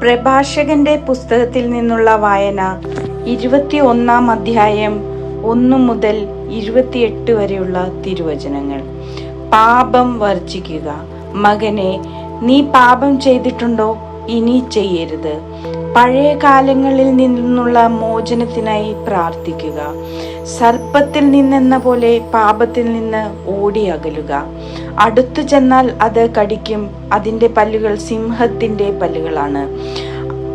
പ്രഭാഷകന്റെ പുസ്തകത്തിൽ നിന്നുള്ള വായന ഇരുപത്തി ഒന്നാം അധ്യായം ഒന്നു മുതൽ ഇരുപത്തിയെട്ട് വരെയുള്ള തിരുവചനങ്ങൾ. പാപം വർജിക്കുക. മകനെ നീ പാപം ചെയ്തിട്ടുണ്ടോ? ഇനി ചെയ്യരുത്. പഴയ കാലങ്ങളിൽ നിന്നുള്ള മോചനത്തിനായി പ്രാർത്ഥിക്കുക. സർപ്പത്തിൽ നിന്നെന്ന പോലെ പാപത്തിൽ നിന്ന് ഓടി അകലുക. അടുത്തു ചെന്നാൽ അത് കടിക്കും. അതിന്റെ പല്ലുകൾ സിംഹത്തിന്റെ പല്ലുകളാണ്.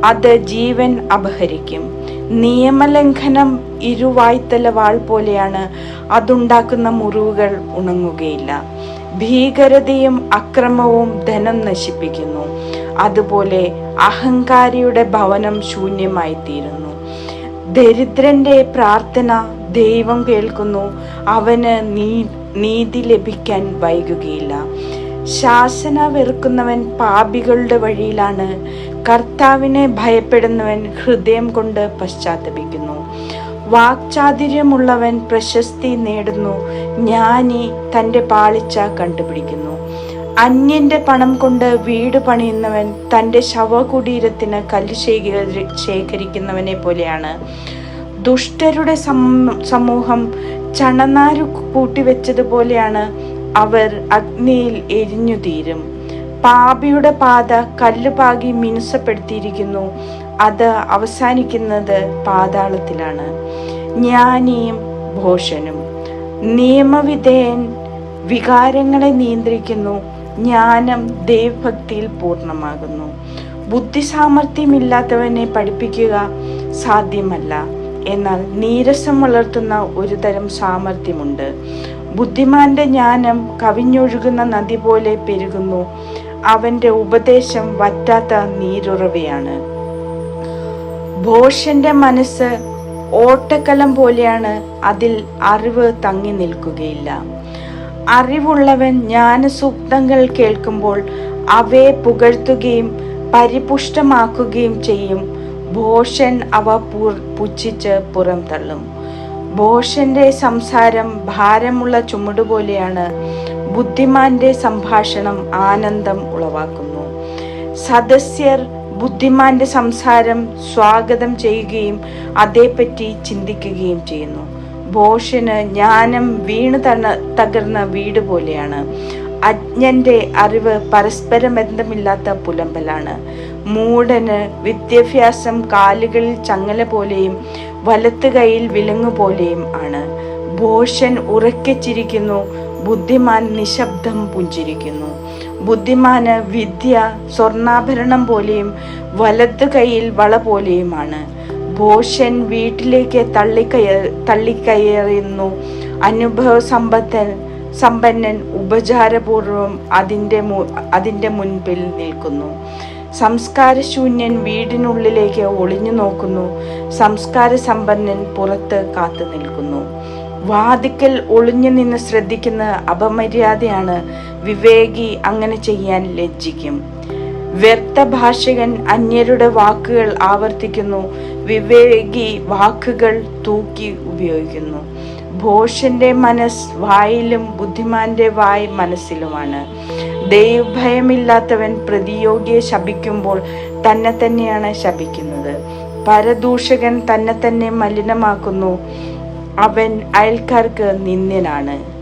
അത് ജീവൻ അപഹരിക്കും. നിയമലംഘനം ഇരുവായ്ത്തല വാൾ പോലെയാണ്. അതുണ്ടാക്കുന്ന മുറിവുകൾ ഉണങ്ങുകയില്ല. ഭീകരതയും അക്രമവും ധനം നശിപ്പിക്കുന്നു. അതുപോലെ അഹങ്കാരിയുടെ ഭവനം ശൂന്യമായി തീരുന്നു ദരിദ്രന്റെ പ്രാർത്ഥന ദൈവം കേൾക്കുന്നു. അവന് നീ നീതി ലഭിക്കാൻ വൈകുകയില്ല. ശാസന വെറുക്കുന്നവൻ പാപികളുടെ വഴിയിലാണ്. കർത്താവിനെ ഭയപ്പെടുന്നവൻ ഹൃദയം കൊണ്ട് പശ്ചാത്തപിക്കുന്നു. വാക്ചാതുര്യമുള്ളവൻ പ്രശസ്തി നേടുന്നു. ജ്ഞാനി തന്റെ പാളിച്ച കണ്ടുപിടിക്കുന്നു. അന്യന്റെ പണം കൊണ്ട് വീട് പണിയുന്നവൻ തന്റെ ശവകുടീരത്തിന് കല്ല് ശേഖരി ശേഖരിക്കുന്നവനെ പോലെയാണ്. ദുഷ്ടരുടെ സമൂഹം ചണനാരു കൂട്ടിവെച്ചതുപോലെയാണ് അവർ അഗ്നിയിൽ എരിഞ്ഞു തീരും പാപിയുടെ പാത കല്ലുപാകി മിനുസപ്പെടുത്തിയിരിക്കുന്നു. അത് അവസാനിക്കുന്നത് പാതാളത്തിലാണ്. ജ്ഞാനിയും ഭോഷനും. നിയമവിധേയൻ വികാരങ്ങളെ നിയന്ത്രിക്കുന്നു. ജ്ഞാനം ദൈവഭക്തിയിൽ പൂർണമാകുന്നു. ബുദ്ധി സാമർഥ്യമില്ലാത്തവനെ പഠിപ്പിക്കുക സാധ്യമല്ല. എന്നാൽ നീരസം വളർത്തുന്ന ഒരു തരം സാമർഥ്യമുണ്ട്. ബുദ്ധിമാന്റെ ജ്ഞാനം കവിഞ്ഞൊഴുകുന്ന നദി പോലെ പെരുകുന്നു. അവന്റെ ഉപദേശം വറ്റാത്ത നീരുറവയാണ്. ഭോഷന്റെ മനസ്സ് ഓട്ടക്കലം പോലെയാണ്. അതിൽ അറിവ് തങ്ങി നിൽക്കുകയില്ല. അറിവുള്ളവൻ ജ്ഞാനസൂക്തങ്ങൾ കേൾക്കുമ്പോൾ അവയെ പുകഴ്ത്തുകയും പരിപുഷ്ടമാക്കുകയും ചെയ്യും. ഭോഷൻ അവ പുച്ഛിച്ച് പുറം തള്ളും. ഭോഷന്റെ സംസാരം ഭാരമുള്ള ചുമടുപോലെയാണ്. ബുദ്ധിമാന്റെ സംഭാഷണം ആനന്ദം ഉളവാക്കുന്നു. സദസ്യർ ബുദ്ധിമാന്റെ സംസാരം സ്വാഗതം ചെയ്യുകയും അതേപ്പറ്റി ചിന്തിക്കുകയും ചെയ്യുന്നു. ഭോഷന് ജ്ഞാനം വീണു തണ തകർന്ന വീട് പോലെയാണ്. അജ്ഞന്റെ അറിവ് പരസ്പര ബന്ധമില്ലാത്ത പുലമ്പലാണ്. മൂടന് വിദ്യാഭ്യാസം കാലുകളിൽ ചങ്ങല പോലെയും വലത്ത് കൈയിൽ വിലങ്ങു പോലെയും ആണ്. ഭോഷൻ ഉറക്കിച്ചിരിക്കുന്നു ബുദ്ധിമാൻ നിശബ്ദം പുഞ്ചിരിക്കുന്നു. ബുദ്ധിമാന് വിദ്യ സ്വർണാഭരണം പോലെയും വലത്ത് കൈയിൽ വള പോലെയുമാണ് ഭോഷൻ വീട്ടിലേക്ക് തള്ളിക്കയ തള്ളിക്കയറുന്നു. അനുഭവ സമ്പത്തൻ സമ്പന്നൻ ഉപചാരപൂർവം അതിന്റെ അതിന്റെ മുൻപിൽ നിൽക്കുന്നു. സംസ്കാരശൂന്യൻ വീടിനുള്ളിലേക്ക് ഒളിഞ്ഞു നോക്കുന്നു. സംസ്കാര സമ്പന്നൻ പുറത്ത് കാത്തു നിൽക്കുന്നു. വാതിക്കൽ ഒളിഞ്ഞു നിന്ന് ശ്രദ്ധിക്കുന്ന അപമര്യാദയാണ് വിവേകി അങ്ങനെ ചെയ്യാൻ ലജ്ജിക്കും. വ്യർത്ഥ ഭാഷകൻ അന്യരുടെ വാക്കുകൾ ആവർത്തിക്കുന്നു. വിവേകി വാക്കുകൾ തൂക്കി ഉപയോഗിക്കുന്നു. ഭോഷന്റെ മനസ്സ് വായിലും ബുദ്ധിമാന്റെ വായ് മനസ്സിലുമാണ്. ദൈവഭയമില്ലാത്തവൻ പ്രതിയോഗിയെ ശപിക്കുമ്പോൾ തന്നെ തന്നെയാണ് ശപിക്കുന്നത്. പരദൂഷകൻ തന്നെ തന്നെ മലിനമാക്കുന്നു. അവൻ അയൽക്കാർക്ക് നിന്ദ്യനാണ്.